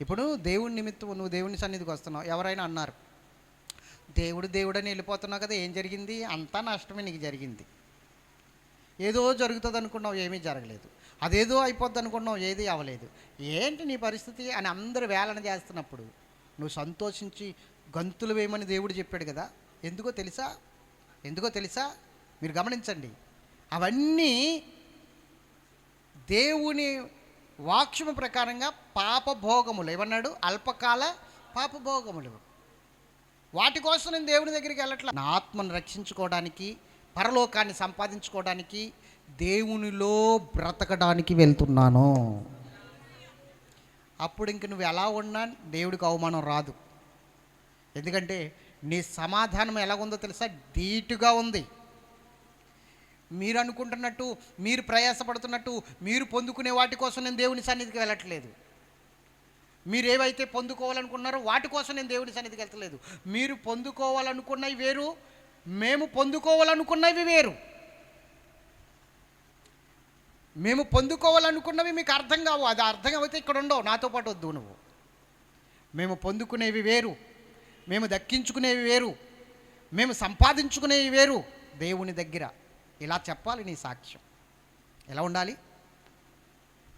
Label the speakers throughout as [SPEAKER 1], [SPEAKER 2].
[SPEAKER 1] ఇప్పుడు దేవుడి నిమిత్తం నువ్వు దేవుని సన్నిధికి వస్తున్నావు. ఎవరైనా అన్నారు దేవుడు దేవుడని వెళ్ళిపోతున్నావు కదా ఏం జరిగింది? అంతా నష్టమే నీకు జరిగింది. ఏదో జరుగుతుంది అనుకున్నావు ఏమీ జరగలేదు. అదేదో అయిపోద్ది అనుకున్నావు ఏది అవ్వలేదు. ఏంటి నీ పరిస్థితి? అని అందరూ వేలన చేస్తున్నప్పుడు నువ్వు సంతోషించి గంతులు వేయమని దేవుడు చెప్పాడు కదా. ఎందుకో తెలుసా? ఎందుకో తెలుసా? మీరు గమనించండి. అవన్నీ దేవుని వాక్యము ప్రకారంగా పాపభోగములు ఏమన్నాడు? అల్పకాల పాపభోగములు. వాటి కోసం నేను దేవుని దగ్గరికి వెళ్ళట్లా? నా ఆత్మను రక్షించుకోవడానికి పరలోకాన్ని సంపాదించుకోవడానికి దేవునిలో బ్రతకడానికి వెళ్తున్నాను. అప్పుడు ఇంక నువ్వు ఎలా ఉన్నా దేవుడికి అవమానం రాదు. ఎందుకంటే నీ సమాధానం ఎలా ఉందో తెలుసా? ధీటుగా ఉంది. మీరు అనుకుంటున్నట్టు మీరు ప్రయాసపడుతున్నట్టు మీరు పొందుకునే వాటి కోసం నేను దేవుని సన్నిధికి వెళ్ళట్లేదు. మీరు ఏవైతే పొందుకోవాలనుకున్నారో వాటి కోసం నేను దేవుని సన్నిధికి వెళ్తలేదు. మీరు పొందుకోవాలనుకున్నవి వేరు మేము పొందుకోవాలనుకున్నవి వేరు. మేము పొందుకోవాలనుకున్నవి మీకు అర్థం కావు అది అర్థం అయితే ఇక్కడ ఉండవు నాతో పాటు వద్దు నువ్వు. మేము పొందుకునేవి వేరు మేము దక్కించుకునేవి వేరు మేము సంపాదించుకునేవి వేరు దేవుని దగ్గర. ఇలా చెప్పాలి నీ సాక్ష్యం. ఎలా ఉండాలి?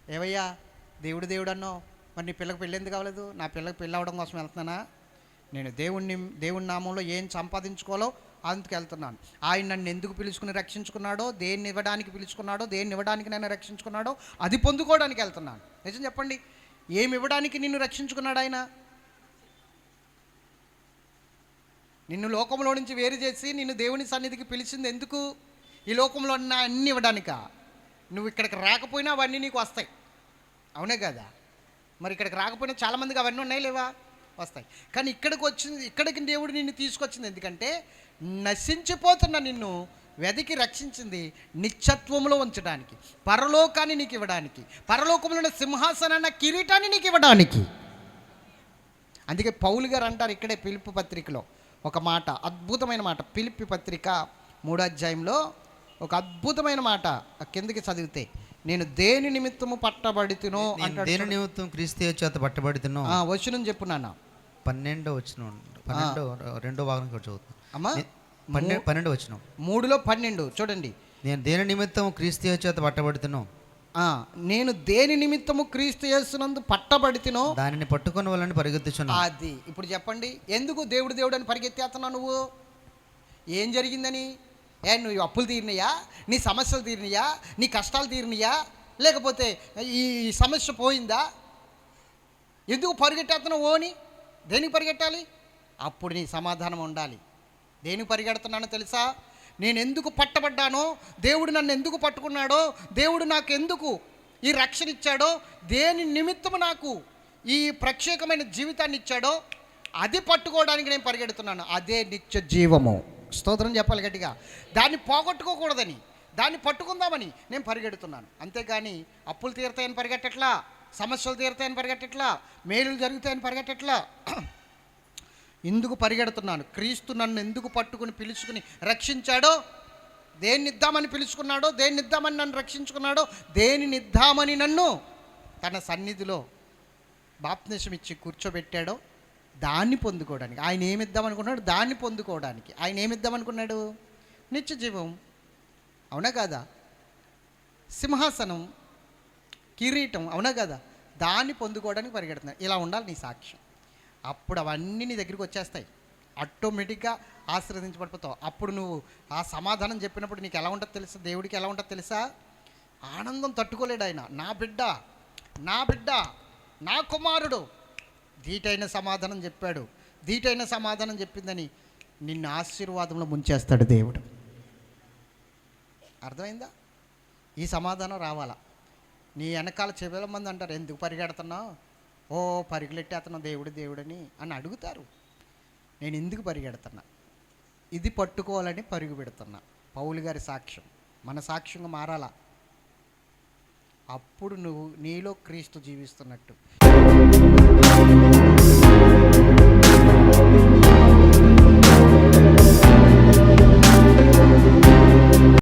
[SPEAKER 1] ఏవయ్యా దేవుడు దేవుడు అన్నావు మరి నీ పిల్లకి పెళ్ళి ఎందుకు కావలేదు నా పిల్లకి పెళ్ళి అవడం కోసం వెళ్తున్నానా? నేను దేవుణ్ణి దేవుని నామంలో ఏం సంపాదించుకోవాలో అందుకు వెళ్తున్నాను. ఆయన నన్ను ఎందుకు పిలుచుకుని రక్షించుకున్నాడో దేన్ని ఇవ్వడానికి పిలుచుకున్నాడో దేన్ని ఇవ్వడానికి నన్ను రక్షించుకున్నాడో అది పొందుకోవడానికి వెళ్తున్నాను. నిజం చెప్పండి. ఏమి ఇవ్వడానికి నిన్ను రక్షించుకున్నాడు ఆయన? నిన్ను లోకంలో నుంచి వేరు చేసి నిన్ను దేవుని సన్నిధికి పిలిచింది ఎందుకు? ఈ లోకంలో ఉన్న అన్ని ఇవ్వడానికా? నువ్వు ఇక్కడికి రాకపోయినా అవన్నీ నీకు వస్తాయి. అవునే కదా? మరి ఇక్కడికి రాకపోయినా చాలామందికి అవన్నీ ఉన్నాయి లేవా? వస్తాయి. కానీ ఇక్కడికి వచ్చింది ఇక్కడికి దేవుడు నిన్ను తీసుకొచ్చింది ఎందుకంటే నశించిపోతున్న నిన్ను వెదికి రక్షించింది నిత్యత్వంలో ఉంచడానికి పరలోకాన్ని నీకు ఇవ్వడానికి పరలోకంలో ఉన్న సింహాసనాన్న కిరీటాన్ని నీకు ఇవ్వడానికి. అందుకే పౌలు గారు అంటారు ఇక్కడే పిలుపు పత్రికలో ఒక మాట అద్భుతమైన మాట. పిలిపి పత్రిక మూడో అధ్యాయంలో ఒక అద్భుతమైన మాట కిందకి చదివితే నేను దేని నిమిత్తము పట్టబడితునో
[SPEAKER 2] నేను
[SPEAKER 1] అంటాడు
[SPEAKER 2] దేని. నిమిత్తం క్రీస్తు చేత పట్టబడుతున్నా
[SPEAKER 1] ఆ, వచనం చెప్పు నాన్న.
[SPEAKER 2] పన్నెండో వచ్చిన పన్నెండో రెండో భాగం కూడా చదువుతాను
[SPEAKER 1] అమ్మా
[SPEAKER 2] పన్నెండు పన్నెండు వచ్చిన
[SPEAKER 1] మూడులో పన్నెండు చూడండి.
[SPEAKER 2] నేను దేని నిమిత్తం క్రీస్తు చేత పట్టబడుతున్నా
[SPEAKER 1] ఆ, నేను దేని నిమిత్తము క్రీస్తు చేస్తున్నందు పట్టబడితినో
[SPEAKER 2] దానిని పట్టుకొని వాళ్ళని పరిగెత్తుచున్నా
[SPEAKER 1] అది. ఇప్పుడు చెప్పండి ఎందుకు దేవుడు దేవుడు అని పరిగెత్తేస్తున్నావు నువ్వు? ఏం జరిగిందని? ఏ నువ్వు అప్పులు తీరినయా? నీ సమస్యలు తీరినయా? నీ కష్టాలు తీరినాయా? లేకపోతే ఈ సమస్య పోయిందా? ఎందుకు పరిగెట్టేస్తున్నావు ఓని? దేనికి పరిగెట్టాలి? అప్పుడు నీ సమాధానం ఉండాలి. దేనికి పరిగెడుతున్నానో తెలుసా? నేను ఎందుకు పట్టబడ్డానో? దేవుడు నన్ను ఎందుకు పట్టుకున్నాడో? దేవుడు నాకు ఎందుకు ఈ రక్షణ ఇచ్చాడో? దేని నిమిత్తము నాకు ఈ ప్రత్యేకమైన జీవితాన్ని ఇచ్చాడో? అది పట్టుకోవడానికి నేను పరిగెడుతున్నాను. అదే నిత్య జీవము. స్తోత్రం చెప్పాలి గట్టిగా. దాన్ని పోగొట్టుకోకూడదని దాన్ని పట్టుకుందామని నేను పరిగెడుతున్నాను. అంతేగాని అప్పులు తీరుతాయని పరిగెట్టట్లా సమస్యలు తీరుతాయని పరిగెట్టట్లా మేలులు జరుగుతాయని పరిగెట్టట్లా. ఎందుకు పరిగెడుతున్నాను? క్రీస్తు నన్ను ఎందుకు పట్టుకుని పిలుచుకుని రక్షించాడో దేన్ని ఇద్దామని పిలుచుకున్నాడో దేన్ని ఇద్దామని నన్ను రక్షించుకున్నాడో దేనిని ఇద్దామని నన్ను తన సన్నిధిలో బాప్నిషం ఇచ్చి కూర్చోబెట్టాడో దాన్ని పొందుకోవడానికి. ఆయన ఏమిద్దాం అనుకున్నాడు దాన్ని పొందుకోవడానికి. ఆయన ఏమిద్దాం అనుకున్నాడు నిత్య జీవం. అవునా కాదా? సింహాసనం కిరీటం. అవునా కదా? దాన్ని పొందుకోవడానికి పరిగెడుతున్నాడు. ఇలా ఉండాలి నీ సాక్ష్యం. అప్పుడు అవన్నీ నీ దగ్గరికి వచ్చేస్తాయి. ఆటోమేటిక్గా ఆశ్రదించబడిపోతావు అప్పుడు నువ్వు ఆ సమాధానం చెప్పినప్పుడు నీకు ఎలా ఉంటుందో తెలుసా? దేవుడికి ఎలా ఉంటుందో తెలుసా? ఆనందం తట్టుకోలేడు ఆయన. నా బిడ్డ నా బిడ్డ నా కుమారుడు. ధీటైన సమాధానం చెప్పాడు. ధీటైన సమాధానం చెప్పిందని నిన్ను ఆశీర్వాదంలో ముంచేస్తాడు దేవుడు. అర్థమైందా? ఈ సమాధానం రావాలా? నీ వెనకాల చెవేల మంది అంటారు ఎందుకు పరిగెడుతున్నావు? ఓ పరిగెలెట్టేస్తున్నావు దేవుడు దేవుడని అని అడుగుతారు. నేను ఎందుకు పరిగెడుతున్నా? ఇది పట్టుకోవాలని పరుగు పెడుతున్నా. పౌలు గారి సాక్ష్యం. మన సాక్ష్యంగా మారాలా? అప్పుడు నువ్వు నీలో క్రీస్తు జీవిస్తున్నట్టు.